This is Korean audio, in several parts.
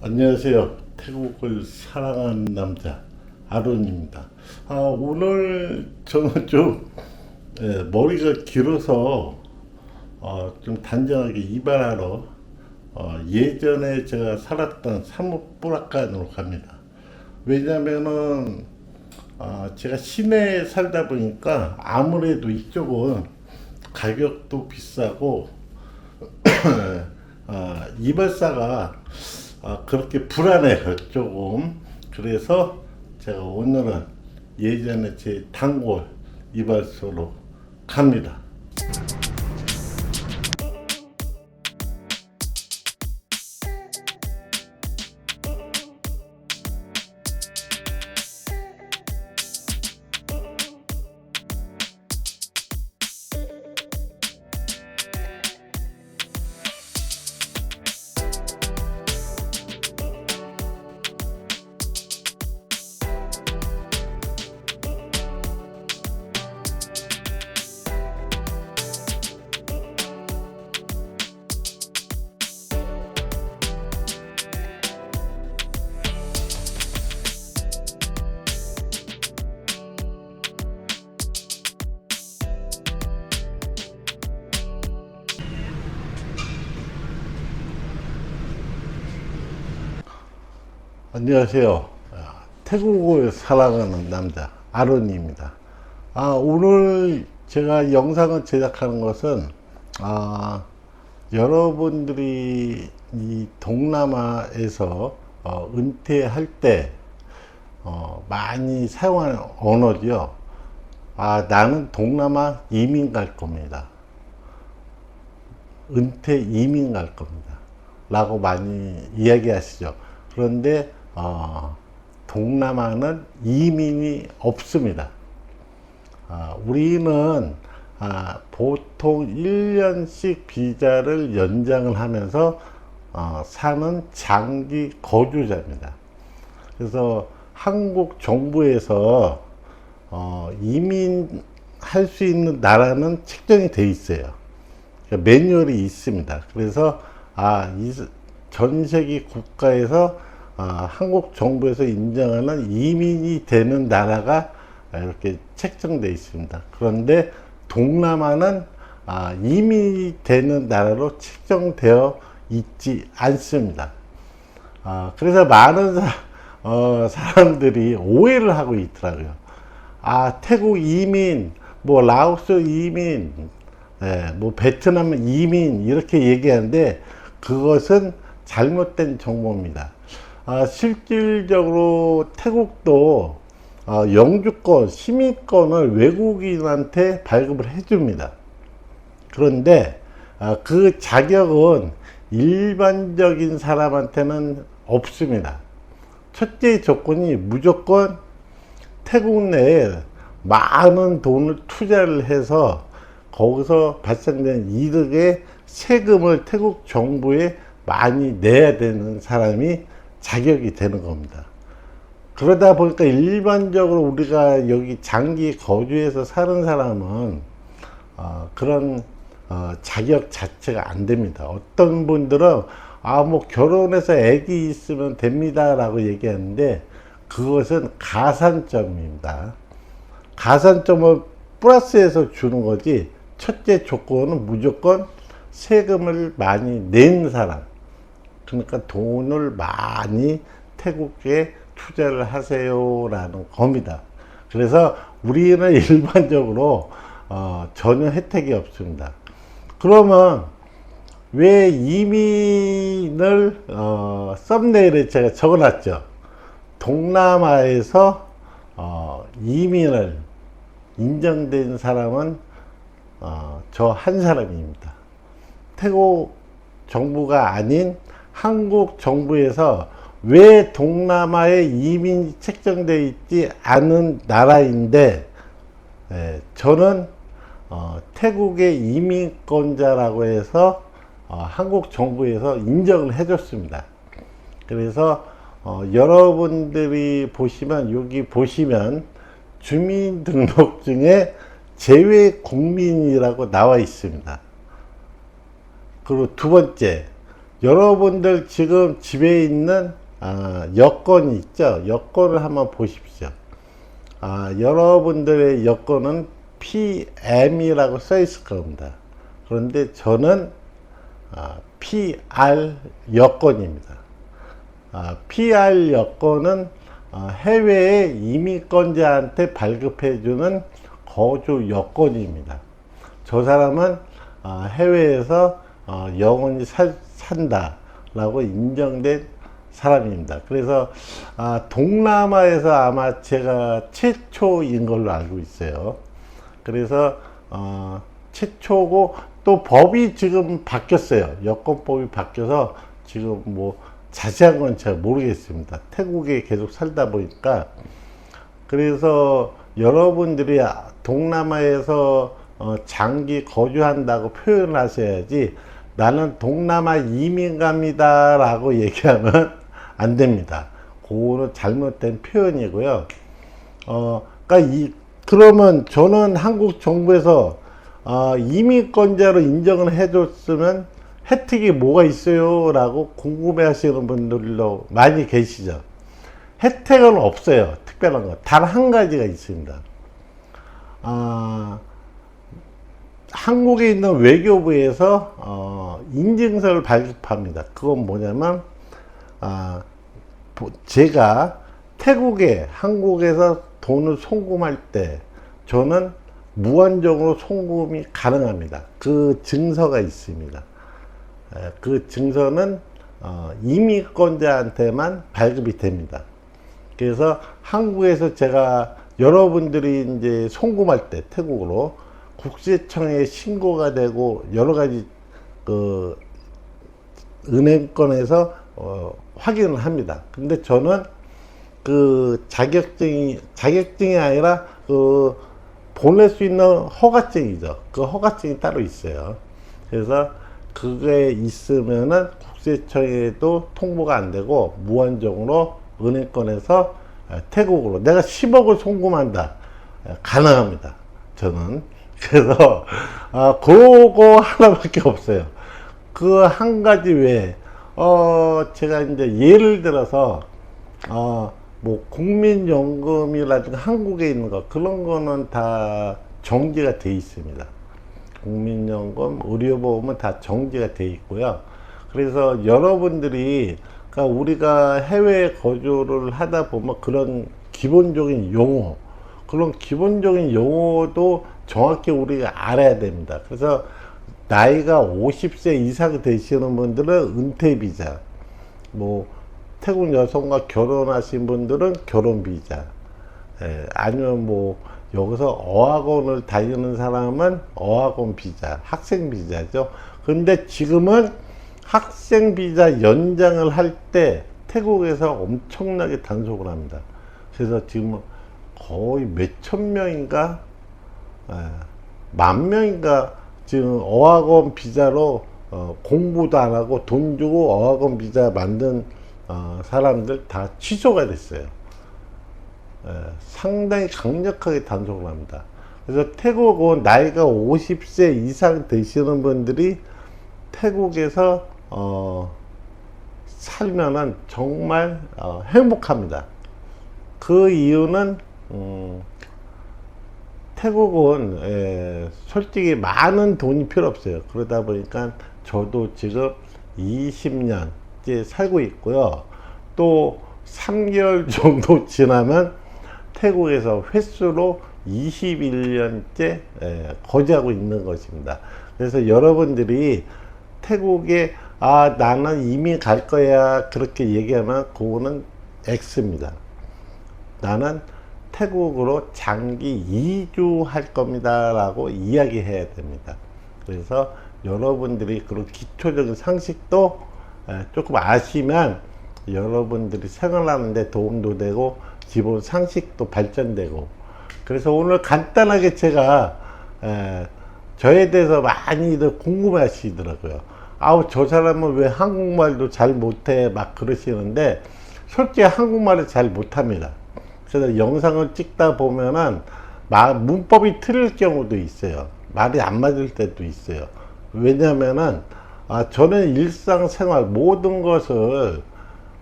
안녕하세요. 태국을 사랑하는 남자 아론입니다. 아, 오늘 저는 좀 예, 머리가 길어서 어, 좀 단정하게 이발하러 어, 예전에 제가 살았던 사무뿌락간으로 갑니다. 왜냐면은 아, 제가 시내에 살다 보니까 아무래도 이쪽은 가격도 비싸고 아, 이발사가 아, 그렇게 불안해요 조금. 그래서 제가 오늘은 예전에 제 단골 이발소로 갑니다 안녕하세요 아, 태국을 사랑하는 남자 아론입니다 아, 오늘 제가 영상을 제작하는 것은 아, 여러분들이 이 동남아에서 어, 은퇴할 때 어, 많이 사용하는 언어죠. 아, 나는 동남아 이민 갈 겁니다. 은퇴 이민 갈 겁니다. 라고 많이 이야기하시죠. 그런데, 어, 동남아는 이민이 없습니다. 아, 우리는 아, 보통 1년씩 비자를 연장을 하면서 어, 사는 장기 거주자입니다. 그래서 한국 정부에서 어, 이민할 수 있는 나라는 책정이 돼 있어요. 그러니까 매뉴얼이 있습니다. 그래서 아, 이전 세계 국가에서 아, 한국 정부에서 인정하는 이민이 되는 나라가 이렇게 책정돼 있습니다. 그런데 동남아는 아, 이민이 되는 나라로 책정되어 있지 않습니다. 아, 그래서 많은 사, 어, 사람들이 오해를 하고 있더라고요. 아, 태국 이민, 뭐 라오스 이민, 예, 뭐 베트남 이민 이렇게 얘기하는데 그것은 잘못된 정보입니다. 아, 실질적으로 태국도 어, 영주권, 시민권을 외국인한테 발급을 해줍니다. 그런데 아, 그 자격은 일반적인 사람한테는 없습니다. 첫째 조건이 무조건 태국 내에 많은 돈을 투자를 해서 거기서 발생된 이득의 세금을 태국 정부에 많이 내야 되는 사람이 자격이 되는 겁니다. 그러다 보니까 일반적으로 우리가 여기 장기 거주해서 사는 사람은 어, 그런 어, 자격 자체가 안 됩니다. 어떤 분들은 아 뭐 결혼해서 아기 있으면 됩니다라고 얘기하는데 그것은 가산점입니다. 가산점을 플러스해서 주는 거지 첫째 조건은 무조건 세금을 많이 낸 사람 그러니까 돈을 많이 태국에 투자를 하세요라는 겁니다. 그래서 우리는 일반적으로 어, 전혀 혜택이 없습니다. 그러면 왜 이민을 어, 썸네일에 제가 적어놨죠. 동남아에서 어, 이민을 인정된 사람은 어, 저 한 사람입니다. 태국 정부가 아닌 한국 정부에서 왜 동남아에 이민이 책정되어 있지 않은 나라인데 예, 저는 어, 태국의 이민권자라고 해서 어, 한국 정부에서 인정을 해줬습니다. 그래서 어, 여러분들이 보시면 여기 보시면 주민등록증에 재외 국민이라고 나와 있습니다. 그리고 두 번째 여러분들 지금 집에 있는 아, 여권이 있죠? 여권을 한번 보십시오. 아, 여러분들의 여권은 PM이라고 써 있을 겁니다. 그런데 저는 아, PR 여권입니다. 아, PR 여권은 아, 해외의 이민권자한테 발급해주는 거주 여권입니다. 저 사람은 아, 해외에서 어, 영원히 살, 산다라고 인정된 사람입니다. 그래서 아, 동남아에서 아마 제가 최초인 걸로 알고 있어요. 그래서 어, 최초고 또 법이 지금 바뀌었어요. 여권법이 바뀌어서 지금 뭐 자세한 건 잘 모르겠습니다. 태국에 계속 살다 보니까 그래서 여러분들이 동남아에서 어, 장기 거주한다고 표현하셔야지 나는 동남아 이민 갑니다 라고 얘기하면 안 됩니다. 그거는 잘못된 표현이고요. 어, 그러니까 이 그러면 저는 한국 정부에서 어, 이민권자로 인정을 해줬으면 혜택이 뭐가 있어요?라고 궁금해 하시는 분들도 많이 계시죠. 혜택은 없어요. 특별한 거. 단 한 가지가 있습니다. 아, 한국에 있는 외교부에서 어, 인증서를 발급합니다. 그건 뭐냐면 아, 보- 제가 태국에 한국에서 돈을 송금할 때 저는 무한정으로 송금이 가능합니다. 그 증서가 있습니다. 에, 그 증서는 어, 이민권자한테만 발급이 됩니다. 그래서 한국에서 제가 여러분들이 이제 송금할 때 태국으로 국세청에 신고가 되고 여러 가지 그 은행권에서 어, 확인을 합니다. 근데 저는 그 자격증이 자격증이 아니라 그 보낼 수 있는 허가증이죠. 그 허가증이 따로 있어요. 그래서 그게 있으면은 국세청에도 통보가 안 되고 무한정으로 은행권에서 에, 태국으로 내가 10억을 송금한다 에, 가능합니다. 저는 그래서 아 그거 하나밖에 없어요. 그 한 가지 외에 어 제가 이제 예를 들어서 어 뭐 국민연금이라든가 한국에 있는 거 그런 거는 다 정지가 돼 있습니다. 국민연금, 의료보험은 다 정지가 돼 있고요. 그래서 여러분들이 그러니까 우리가 해외 거주를 하다 보면 그런 기본적인 용어, 그런 기본적인 용어도 정확히 우리가 알아야 됩니다. 그래서 나이가 50세 이상 되시는 분들은 은퇴 비자, 뭐 태국 여성과 결혼하신 분들은 결혼 비자, 예, 아니면 뭐 여기서 어학원을 다니는 사람은 어학원 비자, 학생 비자죠. 근데 지금은 학생 비자 연장을 할 때 태국에서 엄청나게 단속을 합니다. 그래서 지금 거의 몇 천 명인가, 예, 만 명인가 지금 어학원 비자로 어, 공부도 안 하고 돈 주고 어학원 비자 만든 어, 사람들 다 취소가 됐어요. 예, 상당히 강력하게 단속을 합니다. 그래서 태국은 나이가 50세 이상 되시는 분들이 태국에서 어, 살면은 정말 어, 행복합니다. 그 이유는 음, 태국은 에, 솔직히 많은 돈이 필요 없어요. 그러다 보니까 저도 지금 20년째 살고 있고요. 또 3개월 정도 지나면 태국에서 횟수로 21년째 거주하고 있는 것입니다. 그래서 여러분들이 태국에 아 나는 이미 갈 거야 그렇게 얘기하면 그거는 X입니다. 나는 태국으로 장기 이주할 겁니다 라고 이야기해야 됩니다. 그래서 여러분들이 그런 기초적인 상식도 에, 조금 아시면 여러분들이 생활하는데 도움도 되고 기본 상식도 발전되고 그래서 오늘 간단하게 제가 에, 저에 대해서 많이들 궁금해 하시더라고요. 아우 저 사람은 왜 한국말도 잘 못해 막 그러시는데 솔직히 한국말을 잘 못합니다. 그래서 영상을 찍다 보면은 마- 문법이 틀릴 경우도 있어요. 말이 안 맞을 때도 있어요. 왜냐면은 아, 저는 일상생활 모든 것을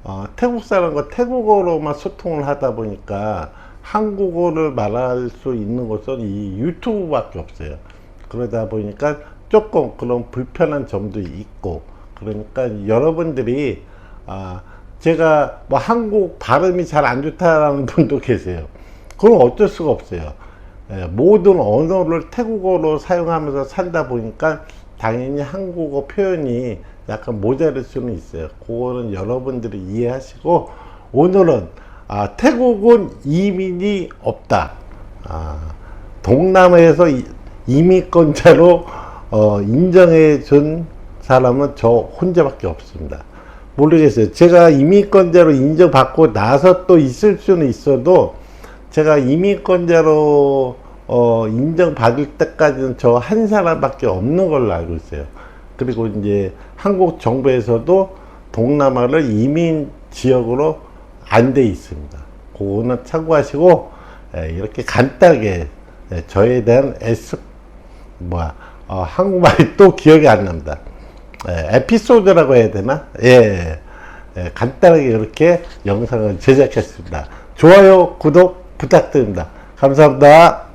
어, 태국 사람과 태국어로만 소통을 하다 보니까 한국어를 말할 수 있는 것은 이 유튜브밖에 없어요. 그러다 보니까 조금 그런 불편한 점도 있고 그러니까 여러분들이 아, 제가 뭐 한국 발음이 잘 안 좋다라는 분도 계세요. 그건 어쩔 수가 없어요. 예, 모든 언어를 태국어로 사용하면서 살다 보니까 당연히 한국어 표현이 약간 모자랄 수는 있어요. 그거는 여러분들이 이해하시고 오늘은 아, 태국은 이민이 없다. 아, 동남아에서 이- 이민권자로 어, 인정해 준 사람은 저 혼자밖에 없습니다. 모르겠어요. 제가 이민권자로 인정받고 나서 또 있을 수는 있어도 제가 이민권자로 어, 인정받을 때까지는 저 한 사람밖에 없는 걸로 알고 있어요. 그리고 이제 한국 정부에서도 동남아를 이민 지역으로 안 돼 있습니다. 그거는 참고하시고 예, 이렇게 간단하게 예, 저에 대한 S 뭐야 어, 한국말이 또 기억이 안 납니다. 예, 에피소드라고 해야 되나? 예, 예, 간단하게 이렇게 영상을 제작했습니다. 좋아요, 구독 부탁드립니다. 감사합니다.